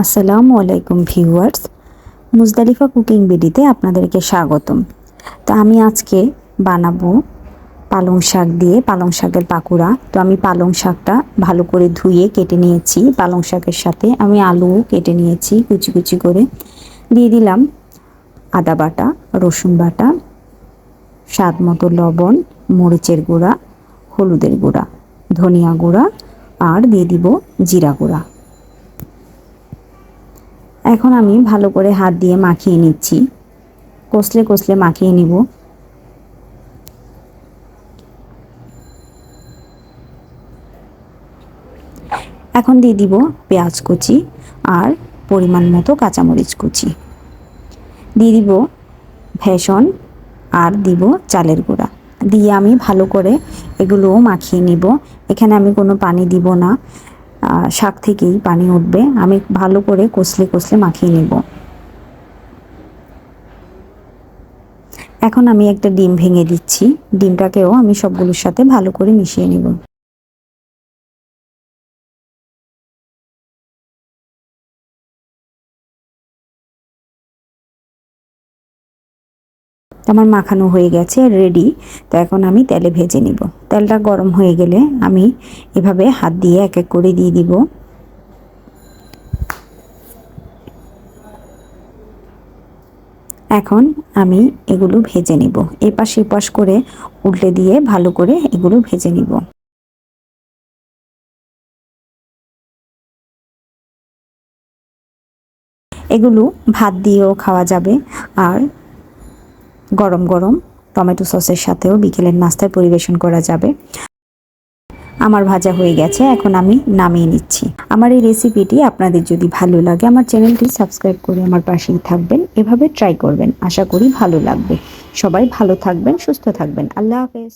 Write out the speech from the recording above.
আসসালামু আলাইকুম viewers. Muzdalifah cooking বিডিতে আপনাদেরকে স্বাগতম। তো আমি আজকে বানাবো পালং শাক দিয়ে পালং শাকের পাকুড়া। তো আমি পালং শাকটা ভালো করে ধুয়ে কেটে নিয়েছি। পালং শাকের সাথে আমি আলুও কেটে নিয়েছি কুচি কুচি করে। দিয়ে দিলাম আদা বাটা, রসুন বাটা, স্বাদ মতো লবণ, মরিচের গুঁড়া, হলুদের গুঁড়া, ধনিয়া গুঁড়া, আর দিয়ে দিব জিরা গুঁড়া। এখন আমি ভালো করে হাত দিয়ে মাখিয়ে নিচ্ছি। কষলে কষলে মাখিয়ে নিব। এখন দিয়ে দিব পেঁয়াজ কুচি আর পরিমাণ মতো কাঁচামরিচ কুচি। দিয়ে দিব ভেষণ আর দিব চালের গুঁড়া। দিয়ে আমি ভালো করে এগুলোও মাখিয়ে নিব। এখানে আমি কোনো পানি দিব না। শাক থেকেই পানি উঠবে। আমি ভালো করে কষলে কষলে মাখিয়ে নেব। এখন আমি একটা ডিম ভেঙে দিচ্ছি। ডিমটাকেও আমি সবগুলোর সাথে ভালো করে মিশিয়ে নেব। আমার মাখানো হয়ে গেছে রেডি তো এখন আমি তেলে ভেজে নিব। তেলটা গরম হয়ে গেলে আমি এভাবে হাত দিয়ে এক এক করে দিয়ে দিব। এখন আমি এগুলো ভেজে নিব। এপাশ এপাশ করে উল্টে দিয়ে ভালো করে এগুলো ভেজে নিব। এগুলো ভাত দিয়েও খাওয়া যাবে। আর গরম গরম, টমেটো সসের সাথেও বিকেলের নাস্তায় পরিবেশন করা যাবে। আমার ভাজা হয়ে গেছে, এখন আমি নামিয়ে নিচ্ছি। আমার এই রেসিপিটি আপনাদের যদি ভালো লাগে, আমার চ্যানেলটি সাবস্ক্রাইব করে আমার পাশেই থাকবেন। এভাবে ট্রাই করবেন, আশা করি ভালো লাগবে। সবাই ভালো থাকবেন, সুস্থ থাকবেন। আল্লাহ হাফেজ।